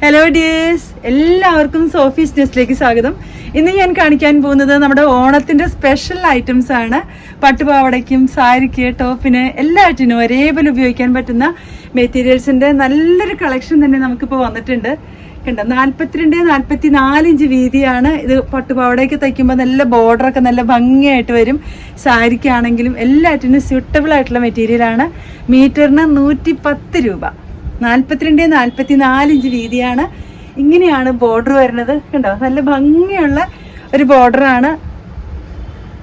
Hello dears എല്ലാവർക്കും Sophie's ന്യൂസിലേക്ക് സ്വാഗതം. ഇന്ന് ഞാൻ കാണിക്കാൻ പോകുന്നത് നമ്മുടെ ഓണത്തിന്റെ സ്പെഷ്യൽ ഐറ്റംസ് ആണ്. പട്ടുപാവടയ്ക്കും സാരിക്ക് ടോപ്പിന് എല്ലാറ്റിനും ഒരേപോലെ ഉപയോഗിക്കാൻ പറ്റുന്ന മെറ്റീരിയൽസിന്റെ നല്ലൊരു കളക്ഷൻ തന്നെ നമുക്കിപ്പോൾ വന്നിട്ടുണ്ട്. കണ്ടോ നാൽപ്പത്തിരണ്ട് നാൽപ്പത്തി നാലിഞ്ച് വീതിയാണ്. ഇത് പട്ടുപാവടയൊക്കെ തയ്ക്കുമ്പോൾ നല്ല ബോർഡറൊക്കെ നല്ല ഭംഗിയായിട്ട് വരും. സാരിക്കാണെങ്കിലും എല്ലാറ്റിനും സ്യൂട്ടബിൾ ആയിട്ടുള്ള മെറ്റീരിയലാണ് മീറ്ററിന് നൂറ്റി പത്ത് രൂപ. നാൽപ്പത്തിരണ്ട് നാൽപ്പത്തി നാല് ഇഞ്ച് വീതിയാണ്. ഇങ്ങനെയാണ് ബോർഡർ വരുന്നത്. കണ്ടോ? നല്ല ഭംഗിയുള്ള ഒരു ബോർഡറാണ്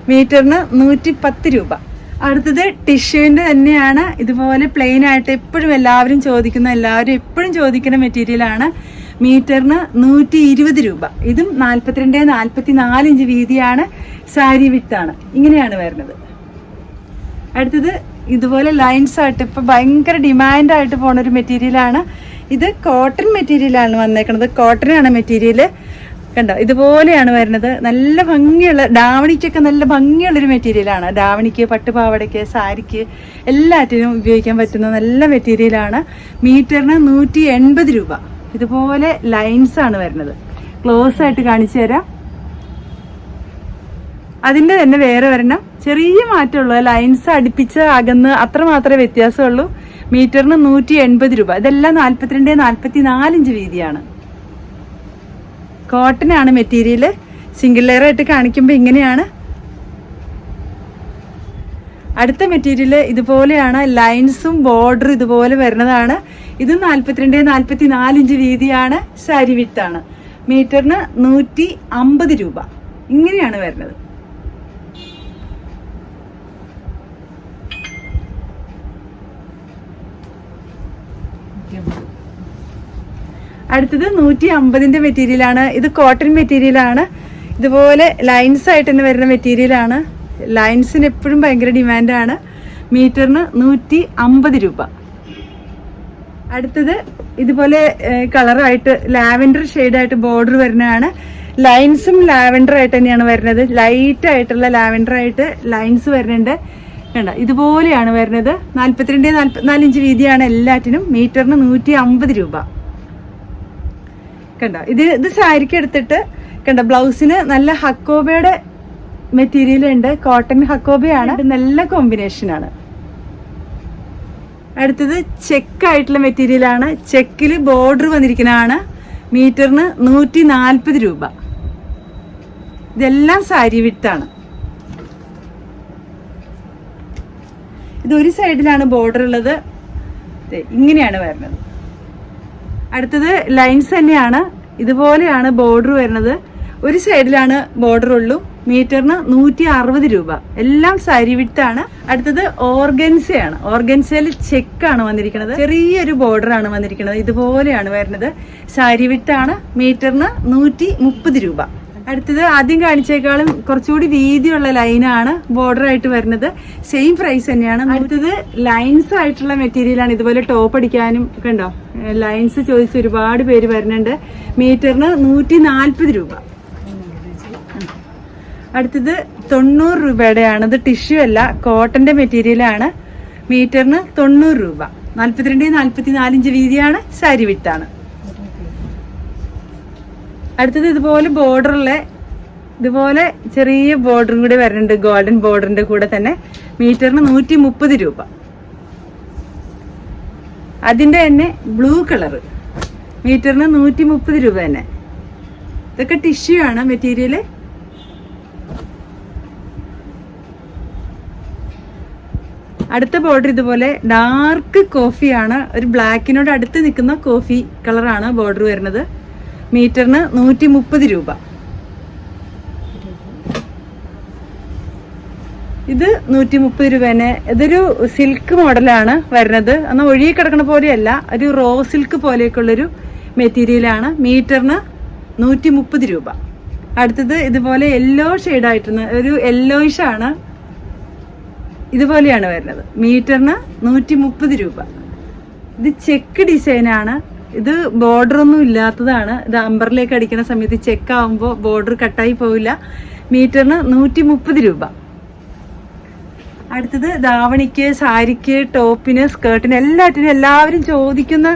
മീറ്ററിന് നൂറ്റി പത്ത് രൂപ. അടുത്തത് ടിഷ്യൂവിന്റെ തന്നെയാണ്. ഇതുപോലെ പ്ലെയിൻ ആയിട്ട് എപ്പോഴും എല്ലാവരും ചോദിക്കുന്ന എല്ലാവരും എപ്പോഴും ചോദിക്കുന്ന മെറ്റീരിയലാണ് മീറ്ററിന് നൂറ്റി ഇരുപത് രൂപ. ഇതും നാൽപ്പത്തിരണ്ട് നാൽപ്പത്തി നാല് ഇഞ്ച് വീതിയാണ്. സാരി വിത്താണ് ഇങ്ങനെയാണ് വരുന്നത്. അടുത്തത് ഇതുപോലെ ലൈൻസ് ആയിട്ട് ഇപ്പൊ ഭയങ്കര ഡിമാൻഡ് ആയിട്ട് പോണ ഒരു മെറ്റീരിയലാണ് ഇത് കോട്ടൺ മെറ്റീരിയലാണ് വന്നേക്കുന്നത് കോട്ടനാണ് മെറ്റീരിയൽ കണ്ടോ? ഇതുപോലെയാണ് വരുന്നത്. നല്ല ഭംഗിയുള്ള ഡാവണിക്കൊക്കെ നല്ല ഭംഗിയുള്ളൊരു മെറ്റീരിയലാണ് ഡാവണിക്ക് പട്ടുപാവടയ്ക്ക് സാരിക്ക് എല്ലാറ്റിനും ഉപയോഗിക്കാൻ പറ്റുന്ന നല്ല മെറ്റീരിയലാണ് മീറ്ററിന് നൂറ്റി എൺപത് രൂപ. ഇതുപോലെ ലൈൻസ് ആണ് വരുന്നത്. ക്ലോസ് ആയിട്ട് കാണിച്ചു തരാം. അതിന്റെ തന്നെ വേറെ വരണം ചെറിയ മാറ്റമുള്ളൂ. ലൈൻസ് അടുപ്പിച്ച് അകന്ന് അത്ര മാത്രമേ വ്യത്യാസമുള്ളൂ. മീറ്ററിന് നൂറ്റി എൺപത് രൂപ. ഇതെല്ലാം നാല്പത്തിരണ്ട് നാല്പത്തി നാലിഞ്ച് വീതിയാണ്. കോട്ടൺ ആണ് മെറ്റീരിയൽ സിംഗിൾ ലെയർ ആയിട്ട് കാണിക്കുമ്പോൾ ഇങ്ങനെയാണ്. അടുത്ത മെറ്റീരിയൽ ഇതുപോലെയാണ്. ലൈൻസും ബോർഡർ ഇതുപോലെ വരുന്നതാണ്. ഇത് നാല്പത്തിരണ്ട് നാല്പത്തി നാലിഞ്ച് വീതിയാണ്. സാരി വിത്താണ്. മീറ്ററിന് നൂറ്റി അമ്പത് രൂപ. ഇങ്ങനെയാണ് വരുന്നത്. അടുത്തത് നൂറ്റി അമ്പതിന്റെ മെറ്റീരിയലാണ്. ഇത് കോട്ടൺ മെറ്റീരിയലാണ്. ഇതുപോലെ ലൈൻസ് ആയിട്ട് തന്നെ വരുന്ന മെറ്റീരിയലാണ്. ലൈൻസിന് എപ്പോഴും ഭയങ്കര ഡിമാൻഡാണ് മീറ്ററിന് നൂറ്റി അമ്പത് രൂപ. അടുത്തത് ഇതുപോലെ കളറായിട്ട് ലാവൻഡർ ഷെയ്ഡായിട്ട് ബോർഡർ വരുന്നതാണ്. ലൈൻസും ലാവൻഡർ ആയിട്ട് തന്നെയാണ് വരുന്നത്. ലൈറ്റ് ആയിട്ടുള്ള ലാവൻഡർ ആയിട്ട് ലൈൻസ് വരുന്നുണ്ട്. കണ്ട ഇതുപോലെയാണ് വരുന്നത്. നാൽപ്പത്തിരണ്ട് നാല്പത്തിനാല് ഇഞ്ച് വീതിയാണ് എല്ലാറ്റിനും മീറ്ററിന് നൂറ്റി അമ്പത് രൂപ. കണ്ട ഇത് ഇത് സാരിക്ക് എടുത്തിട്ട് കണ്ട ബ്ലൗസിന് നല്ല ഹക്കോബയുടെ മെറ്റീരിയൽ ഉണ്ട് കോട്ടൺ ഹക്കോബയാണ്. നല്ല കോമ്പിനേഷൻ ആണ്. അടുത്തത് ചെക്ക് ആയിട്ടുള്ള മെറ്റീരിയൽ ആണ്. ചെക്കിൽ ബോർഡർ വന്നിരിക്കുന്നതാണ് മീറ്ററിന് നൂറ്റി നാൽപ്പത് രൂപ. ഇതെല്ലാം സാരി വിത്താണ് ഇത് ഒരു സൈഡിലാണ് ബോർഡർ ഉള്ളത്. ഇങ്ങനെയാണ് വരുന്നത്. അടുത്തത് ലൈൻസ് തന്നെയാണ്. ഇതുപോലെയാണ് ബോർഡർ വരുന്നത്. ഒരു സൈഡിലാണ് ബോർഡർ ഉള്ളൂ. മീറ്ററിന് നൂറ്റി അറുപത് രൂപ. എല്ലാം സാരി വിട്ടാണ് അടുത്തത് ഓർഗൻസയാണ്. ഓർഗൻസയിൽ ചെക്ക് ആണ് വന്നിരിക്കുന്നത്. ചെറിയൊരു ബോർഡർ ആണ് വന്നിരിക്കുന്നത്. ഇതുപോലെയാണ് വരുന്നത്. സാരി വിട്ടാണ് മീറ്ററിന് നൂറ്റി രൂപ. അടുത്തത് ആദ്യം കാണിച്ചേക്കാളും കുറച്ചുകൂടി വീതിയുള്ള ലൈനാണ് ബോർഡർ ആയിട്ട് വരുന്നത്. സെയിം പ്രൈസ് തന്നെയാണ്. അടുത്തത് ലൈൻസ് ആയിട്ടുള്ള മെറ്റീരിയലാണ് ഇതുപോലെ ടോപ്പ് അടിക്കാനും കണ്ടോ ലൈൻസ് ചോദിച്ച് ഒരുപാട് പേര് വരുന്നുണ്ട്. മീറ്ററിന് നൂറ്റി നാൽപ്പത് രൂപ. അടുത്തത് തൊണ്ണൂറ് രൂപയുടെയാണ്. ഇത് ടിഷ്യൂ അല്ല കോട്ടന്റെ മെറ്റീരിയലാണ് മീറ്ററിന് തൊണ്ണൂറ് രൂപ. നാൽപ്പത്തിരണ്ട് നാൽപ്പത്തി നാലിഞ്ച് വീതിയാണ്. സാരി വിട്ടാണ് അടുത്തത് ഇതുപോലെ ബോർഡറുള്ള ഇതുപോലെ ചെറിയ ബോർഡറും കൂടി വരുന്നുണ്ട്. ഗോൾഡൻ ബോർഡറിന്റെ കൂടെ തന്നെ മീറ്ററിന് നൂറ്റി മുപ്പത് രൂപ. അതിന്റെ തന്നെ ബ്ലൂ കളർ മീറ്ററിന് നൂറ്റി മുപ്പത് രൂപ തന്നെ. ഇതൊക്കെ ടിഷ്യൂ ആണ് മെറ്റീരിയൽ അടുത്ത ബോർഡർ ഇതുപോലെ ഡാർക്ക് കോഫിയാണ് ഒരു ബ്ലാക്കിനോട് അടുത്ത് നിൽക്കുന്ന കോഫി കളറാണ് ബോർഡർ വരുന്നത്. മീറ്ററിന് നൂറ്റി മുപ്പത് രൂപ. ഇത് നൂറ്റി മുപ്പത് രൂപ തന്നെ ഇതൊരു സിൽക്ക് മോഡലാണ് വരുന്നത്. എന്നാൽ ഒഴുകി കിടക്കണ പോലെയല്ല ഒരു റോ സിൽക്ക് പോലെയൊക്കെയുള്ളൊരു മെറ്റീരിയലാണ്. മീറ്ററിന് നൂറ്റി മുപ്പത് രൂപ. അടുത്തത് ഇതുപോലെ യെല്ലോ ആയിട്ടുള്ള ഒരു യെല്ലോയിഷ് ആണ്. ഇതുപോലെയാണ് വരുന്നത്. മീറ്ററിന് നൂറ്റി മുപ്പത് രൂപ. ഇത് ചെക്ക് ഡിസൈനാണ്. ഇത് ബോർഡർ ഒന്നും ഇല്ലാത്തതാണ്. ഇത് അമ്പറിലേക്ക് അടിക്കുന്ന സമയത്ത് ചെക്ക് ആവുമ്പോൾ ബോർഡർ കട്ടായി പോവില്ല. മീറ്ററിന് നൂറ്റി മുപ്പത് രൂപ. അടുത്തത് ധാവണിക്ക് സാരിക്ക് ടോപ്പിന് സ്കേർട്ടിന് എല്ലാറ്റിനും എല്ലാവരും ചോദിക്കുന്ന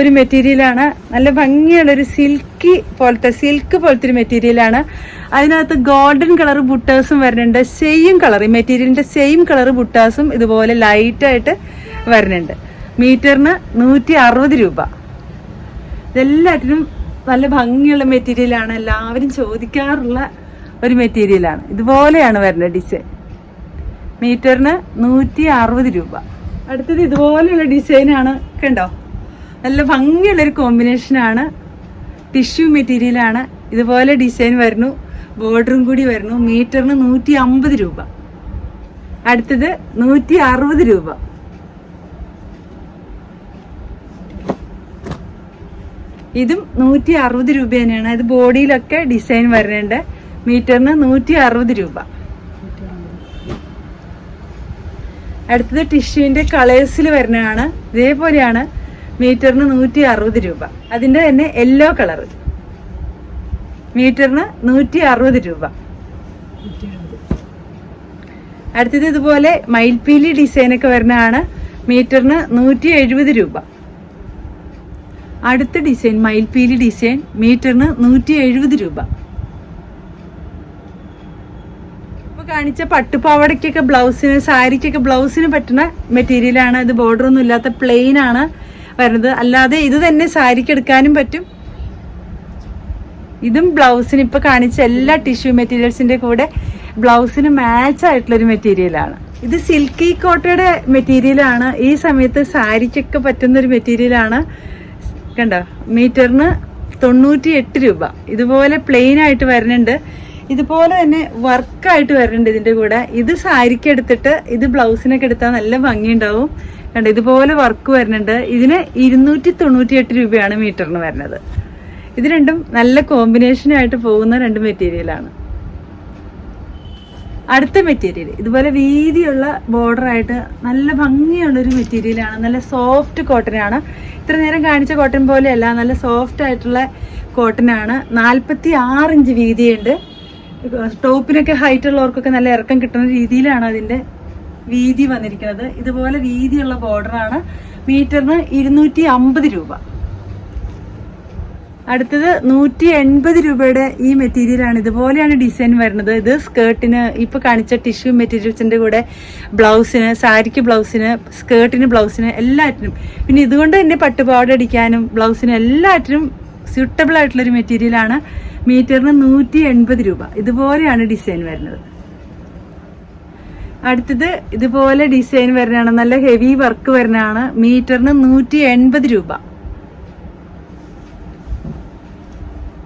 ഒരു മെറ്റീരിയലാണ് നല്ല ഭംഗിയുള്ള ഒരു സിൽക്കി പോലത്തെ സിൽക്ക് പോലത്തെ ഒരു മെറ്റീരിയലാണ് അതിനകത്ത് ഗോൾഡൻ കളർ ബുട്ടേഴ്സും വരുന്നുണ്ട്. സെയിം കളർ ഈ മെറ്റീരിയലിന്റെ സെയിം കളർ ബുട്ടാസും ഇതുപോലെ ലൈറ്റായിട്ട് വരുന്നുണ്ട്. മീറ്ററിന് നൂറ്റി രൂപ. ഇതെല്ലാറ്റിനും നല്ല ഭംഗിയുള്ള മെറ്റീരിയലാണ് എല്ലാവരും ചോദിക്കാറുള്ള ഒരു മെറ്റീരിയലാണ് ഇതുപോലെയാണ് വരുന്നത് ഡിസൈൻ മീറ്ററിന് നൂറ്റി അറുപത് രൂപ. അടുത്തത് ഇതുപോലെയുള്ള ഡിസൈനാണ് കണ്ടോ? നല്ല ഭംഗിയുള്ളൊരു കോമ്പിനേഷനാണ് ടിഷ്യൂ മെറ്റീരിയലാണ് ഇതുപോലെ ഡിസൈൻ വരുന്നു. ബോർഡറും കൂടി വരുന്നു. മീറ്ററിന് നൂറ്റി അമ്പത് രൂപ. അടുത്തത് നൂറ്റി അറുപത് രൂപ. ഇതും നൂറ്റി അറുപത് രൂപ തന്നെയാണ് ഇത് ബോഡിയിലൊക്കെ ഡിസൈൻ വരുന്നുണ്ട് മീറ്ററിന് നൂറ്റി അറുപത് രൂപ. അടുത്തത് ടിഷ്യൂവിന്റെ കളേഴ്സിൽ വരുന്നതാണ്. ഇതേപോലെയാണ് മീറ്ററിന് നൂറ്റി അറുപത് രൂപ. അതിന്റെ തന്നെ യെല്ലോ കളർ. മീറ്ററിന് നൂറ്റി അറുപത് രൂപ. അടുത്തത് ഇതുപോലെ മയിൽപ്പീലി ഡിസൈനൊക്കെ വരുന്നതാണ്. മീറ്ററിന് നൂറ്റി എഴുപത് രൂപ. അടുത്ത ഡിസൈൻ മയിൽപ്പീലി ഡിസൈൻ മീറ്ററിന് നൂറ്റി എഴുപത് രൂപ. ഇപ്പൊ കാണിച്ച പട്ടുപാവടയ്ക്കൊക്കെ ബ്ലൗസിന് സാരിക്കൊക്കെ ബ്ലൗസിന് പറ്റുന്ന മെറ്റീരിയലാണ് ഇത് ബോർഡർ ഒന്നും ഇല്ലാത്ത പ്ലെയിൻ ആണ് വരുന്നത്. അല്ലാതെ ഇത് തന്നെ സാരിക്ക് എടുക്കാനും പറ്റും. ഇതും ബ്ലൗസിന് ഇപ്പൊ കാണിച്ച എല്ലാ ടിഷ്യൂ മെറ്റീരിയൽസിന്റെ കൂടെ ബ്ലൗസിന് മാച്ച് ആയിട്ടുള്ള ഒരു മെറ്റീരിയലാണ് ഇത് സിൽക്കി കോട്ടയുടെ മെറ്റീരിയലാണ് ഈ സമയത്ത് സാരിക്കൊക്കെ പറ്റുന്ന ഒരു മെറ്റീരിയലാണ് കണ്ടോ? മീറ്ററിന് തൊണ്ണൂറ്റി എട്ട് രൂപ. ഇതുപോലെ പ്ലെയിൻ ആയിട്ട് വരുന്നുണ്ട്. ഇതുപോലെ തന്നെ വർക്കായിട്ട് വരുന്നുണ്ട് ഇതിന്റെ കൂടെ. ഇത് സാരിക്ക് എടുത്തിട്ട് ഇത് ബ്ലൗസിനൊക്കെ എടുത്താൽ നല്ല ഭംഗിയുണ്ടാവും. കണ്ടോ? ഇതുപോലെ വർക്ക് വരുന്നുണ്ട്. ഇതിന് ഇരുന്നൂറ്റി തൊണ്ണൂറ്റി എട്ട് രൂപയാണ് മീറ്ററിന് വരുന്നത്. ഇത് രണ്ടും നല്ല കോമ്പിനേഷനായിട്ട് പോകുന്ന രണ്ട് മെറ്റീരിയലാണ് അടുത്ത മെറ്റീരിയൽ ഇതുപോലെ വീതിയുള്ള ബോർഡർ ആയിട്ട് നല്ല ഭംഗിയുള്ള ഒരു മെറ്റീരിയലാണ് നല്ല സോഫ്റ്റ് കോട്ടൺ ആണ്. ഇത്ര നേരം കാണിച്ച കോട്ടൺ പോലെയല്ല നല്ല സോഫ്റ്റ് ആയിട്ടുള്ള കോട്ടൺ ആണ്. നാൽപ്പത്തി ആറ് ഇഞ്ച് വീതിയുണ്ട്. ടോപ്പിനൊക്കെ ഹൈറ്റ് ഉള്ളവർക്കൊക്കെ നല്ല ഇറക്കം കിട്ടുന്ന രീതിയിലാണ് അതിന്റെ വീതി വന്നിരിക്കുന്നത്. ഇതുപോലെ വീതിയുള്ള ബോർഡർ ആണ്. മീറ്ററിന് ഇരുന്നൂറ്റി അമ്പത് രൂപ. അടുത്തത് നൂറ്റി എൺപത് രൂപയുടെ ഈ മെറ്റീരിയലാണ്. ഇതുപോലെയാണ് ഡിസൈൻ വരുന്നത്. ഇത് സ്കേർട്ടിന് ഇപ്പൊ കാണിച്ച ടിഷ്യൂ മെറ്റീരിയൽസിന്റെ കൂടെ ബ്ലൗസിന് സാരിക്ക് ബ്ലൗസിന് സ്കേർട്ടിന് ബ്ലൗസിന് എല്ലാറ്റിനും. പിന്നെ ഇതുകൊണ്ട് തന്നെ പട്ടുപാവാട അടിക്കാനും ബ്ലൗസിന് എല്ലാറ്റിനും സ്യൂട്ടബിൾ ആയിട്ടുള്ള ഒരു മെറ്റീരിയലാണ്. മീറ്ററിന് നൂറ്റി എൺപത് രൂപ. ഇതുപോലെയാണ് ഡിസൈൻ വരുന്നത്. അടുത്തത് ഇതുപോലെ ഡിസൈൻ വരുന്നതാണ്. നല്ല ഹെവി വർക്ക് വരുന്നതാണ്. മീറ്ററിന് നൂറ്റി എൺപത് രൂപ.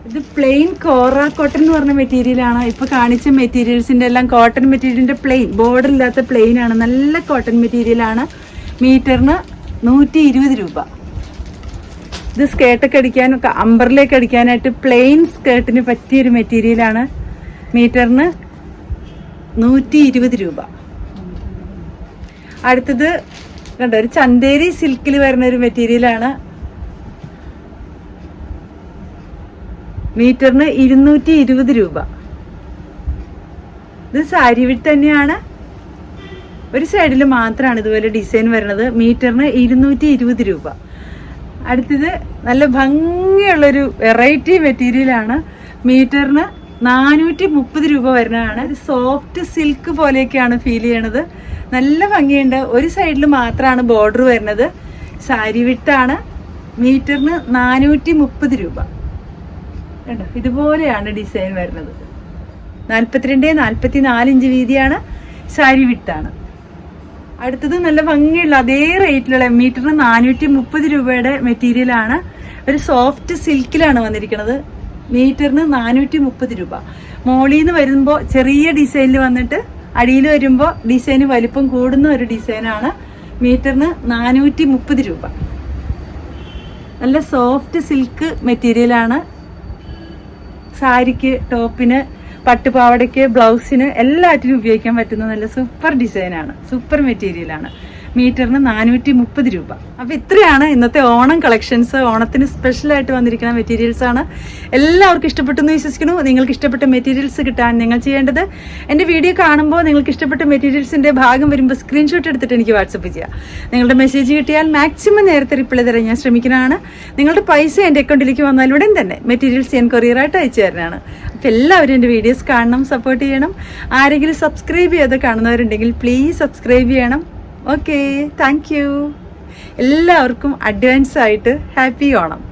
ഇത് പ്ലെയിൻ കോറ കോട്ടൺ എന്ന് പറഞ്ഞ മെറ്റീരിയൽ ആണ്. ഇപ്പൊ കാണിച്ച മെറ്റീരിയൽസിന്റെ എല്ലാം കോട്ടൺ മെറ്റീരിയലിന്റെ പ്ലെയിൻ ബോർഡർ ഇല്ലാത്ത പ്ലെയിൻ ആണ്. നല്ല കോട്ടൺ മെറ്റീരിയൽ ആണ്. മീറ്ററിന് നൂറ്റി ഇരുപത് രൂപ. ഇത് സ്കേർട്ടൊക്കെ അടിക്കാനൊക്കെ അമ്പറിലേക്ക് അടിക്കാനായിട്ട് പ്ലെയിൻ സ്കേർട്ടിന് പറ്റിയൊരു മെറ്റീരിയലാണ് മീറ്ററിന് നൂറ്റി ഇരുപത് രൂപ. അടുത്തത് കണ്ടോ ഒരു ചന്തേരി സിൽക്കിൽ വരുന്ന ഒരു മെറ്റീരിയലാണ് മീറ്ററിന് ഇരുന്നൂറ്റി ഇരുപത് രൂപ. ഇത് സാരി വിട്ട് തന്നെയാണ്. ഒരു സൈഡിൽ മാത്രമാണ് ഇതുപോലെ ഡിസൈൻ വരുന്നത് മീറ്ററിന് ഇരുന്നൂറ്റി ഇരുപത് രൂപ. അടുത്തത് നല്ല ഭംഗിയുള്ളൊരു വെറൈറ്റി മെറ്റീരിയലാണ് മീറ്ററിന് നാനൂറ്റി മുപ്പത് രൂപ വരുന്നതാണ്. ഒരു സോഫ്റ്റ് സിൽക്ക് പോലെയൊക്കെയാണ് ഫീൽ ചെയ്യണത്. നല്ല ഭംഗിയുണ്ട്. ഒരു സൈഡിൽ മാത്രമാണ് ബോർഡർ വരുന്നത്. സാരി വിട്ടാണ് മീറ്ററിന് നാനൂറ്റി മുപ്പത് രൂപ. ഇതുപോലെയാണ് ഡിസൈൻ വരുന്നത്. നാൽപ്പത്തിരണ്ട് നാൽപ്പത്തി നാല് ഇഞ്ച് വീതിയാണ്. സാരി വിട്ടാണ്. അടുത്തത് നല്ല ഭംഗിയുള്ള അതേ റേറ്റിലുള്ള മീറ്റർ നാനൂറ്റി മുപ്പത് രൂപയുടെ മെറ്റീരിയലാണ് ഒരു സോഫ്റ്റ് സിൽക്കിലാണ് വന്നിരിക്കുന്നത്. മീറ്ററിന് നാനൂറ്റി മുപ്പത് രൂപ. മോളിൽ നിന്ന് വരുമ്പോൾ ചെറിയ ഡിസൈനിൽ വന്നിട്ട് അടിയിൽ വരുമ്പോൾ ഡിസൈന് വലിപ്പം കൂടുന്ന ഒരു ഡിസൈനാണ് മീറ്ററിന് നാനൂറ്റി മുപ്പത് രൂപ. നല്ല സോഫ്റ്റ് സിൽക്ക് മെറ്റീരിയലാണ് സാരിക്ക് ടോപ്പിന് പട്ടുപാവടയ്ക്ക് ബ്ലൗസിന് എല്ലാറ്റിനും ഉപയോഗിക്കാൻ പറ്റുന്ന നല്ല സൂപ്പർ ഡിസൈനാണ്. സൂപ്പർ മെറ്റീരിയലാണ്. മീറ്ററിന് നാനൂറ്റി മുപ്പത് രൂപ. അപ്പോൾ ഇത്രയാണ് ഇന്നത്തെ ഓണം കളക്ഷൻസ് ഓണത്തിന് സ്പെഷ്യലായിട്ട് വന്നിരിക്കുന്ന മെറ്റീരിയൽസ് ആണ്. എല്ലാവർക്കും ഇഷ്ടപ്പെട്ടെന്ന് വിശ്വസിക്കുന്നു. നിങ്ങൾക്ക് ഇഷ്ടപ്പെട്ട മെറ്റീരിയൽസ് കിട്ടാൻ നിങ്ങൾ ചെയ്യേണ്ടത് എന്റെ വീഡിയോ കാണുമ്പോൾ നിങ്ങൾക്ക് ഇഷ്ടപ്പെട്ട മെറ്റീരിയൽസിന്റെ ഭാഗം വരുമ്പോൾ സ്ക്രീൻഷോട്ട് എടുത്തിട്ട് എനിക്ക് വാട്സപ്പ് ചെയ്യുക നിങ്ങളുടെ മെസ്സേജ് കിട്ടിയാൽ മാക്സിമം നേരത്തെ റിപ്ലൈ തരാൻ ഞാൻ ശ്രമിക്കുന്നതാണ്. നിങ്ങളുടെ പൈസ എന്റെ അക്കൗണ്ടിലേക്ക് വന്നാലുടൻ തന്നെ മെറ്റീരിയൽസ് ഞാൻ കൊറിയറായിട്ട് അയച്ചു തരുന്നതാണ് അപ്പോൾ എല്ലാവരും എന്റെ വീഡിയോസ് കാണണം സപ്പോർട്ട് ചെയ്യണം. ആരെങ്കിലും സബ്സ്ക്രൈബ് ചെയ്ത് കാണുന്നവരുണ്ടെങ്കിൽ പ്ലീസ് സബ്സ്ക്രൈബ് ചെയ്യണം. ഓക്കെ താങ്ക് യു എല്ലാവർക്കും അഡ്വാൻസ് ആയിട്ട് ഹാപ്പി ഓണം